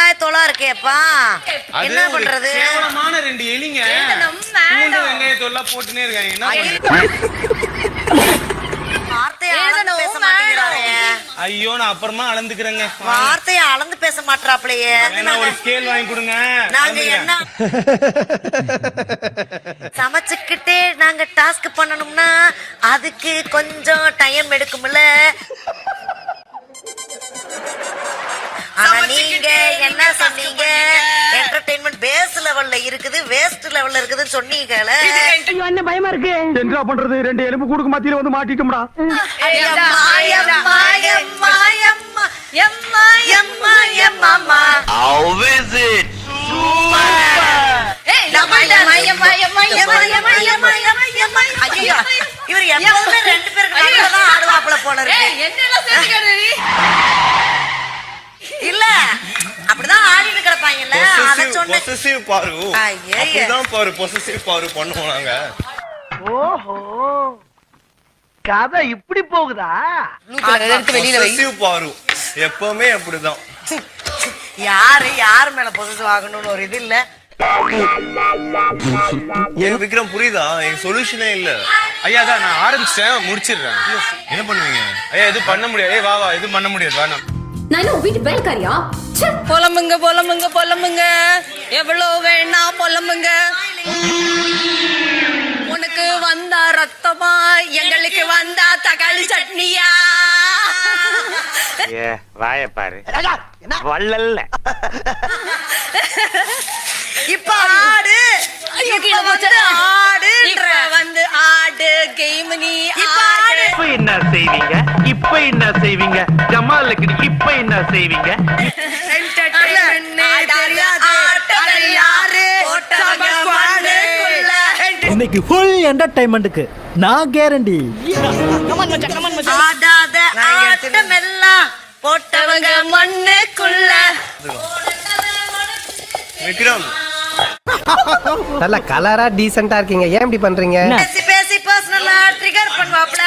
வெங்காயத்தோலா இருக்கேப்பா அது என்ன பண்றது? கேவலமான ரெண்டு எலிங்க. பூண்டு மேடம். வெங்காயத்தோல்லாம் போட்டுனே இருக்காங்க. என்ன ஐயோ. நான் அப்புறமா அளந்துக்கிறேங்க. வார்த்தையை அளந்து பேச மாட்டாப்லையே ஒரு ஸ்கேல் வாங்கி கொடுங்க. நாங்க. என்ன சமைச்சுக்கிட்டே நாங்க டாஸ்க் பண்ணணும்னா அதுக்கு கொஞ்சம் டைம் எடுக்கும்ல. ஆனா நீங்க என்ன சொன்னீங்க என்டர்டெயின்மெண்ட் பேஸ் லெவல்ல இருக்குது வேஸ்ட் லெவல்ல இருக்குதுன்னு சொன்னீங்கல என்னடா பண்றது ரெண்டு எலும்பு கூடுக்கு மத்தியில வந்து மாட்டிட்டோம்டா ஐயோ, இவர் எப்போதுமே ரெண்டு பேருக்கு ஆடுவாப்புல போல இருக்கு என்னெல்லாம் Possessive பாரு. அப்படிதான் பாரு பொசசிவ் பாரு பண்ணுவோம் நாங்க. ஓஹோ. கதை இப்படி போகுதா? எடுத்து வெளியில வை. Possessive பாரு. எப்பவுமே அப்படிதான். யாரு யாரு மேல பொசசிவ் ஆகணும்னு ஒரு இது இல்ல. ஏன் விக்ரம் புரியுதா? என் சொல்யூஷனே இல்ல. ஐயா தான் நான் ஆரம்பிச்சிட்டேன் முடிச்சிடுறேன். என்ன பண்ணுவீங்க? ஐயா இது பண்ண முடியாது. வா வா இது பண்ண முடியாது. வா நான் என்ன வீட்டு வேலைக்காரியா? ச்சே! பொலமுங்க பொலமுங்க பொலமுங்க எவ்வளவு வேணா பொலமுங்க உனக்கு வந்தா ரத்தமா எங்களுக்கு வந்தா தக்காளி சட்னியா? ஏ வாய பாரு. வள்ளல்ல. இப்ப ஆடு. ஆடுன்ற. வந்து ஆடு கேம் நீ இப்ப ஆடு. இப்ப என்ன செய்வீங்க? இப்ப என்ன செய்வீங்க? ஜமாலுக்கு இப்ப என்ன செய்வீங்க. இன்னைக்கு ஃபுல் என்டர்டைன்மெண்ட்டுக்கு நான் கேரண்டி ஆடாத ஆட்டமெல்லாம் போட்டவங்க மண்ணுக்குள்ள. விக்ரம். நல்ல கலரா டீசெண்டா இருக்கீங்க. ஏன் இப்படி பண்றீங்க? பேசி பேசி பர்சனலா ட்ரிகர் பண்ணுவாப்ல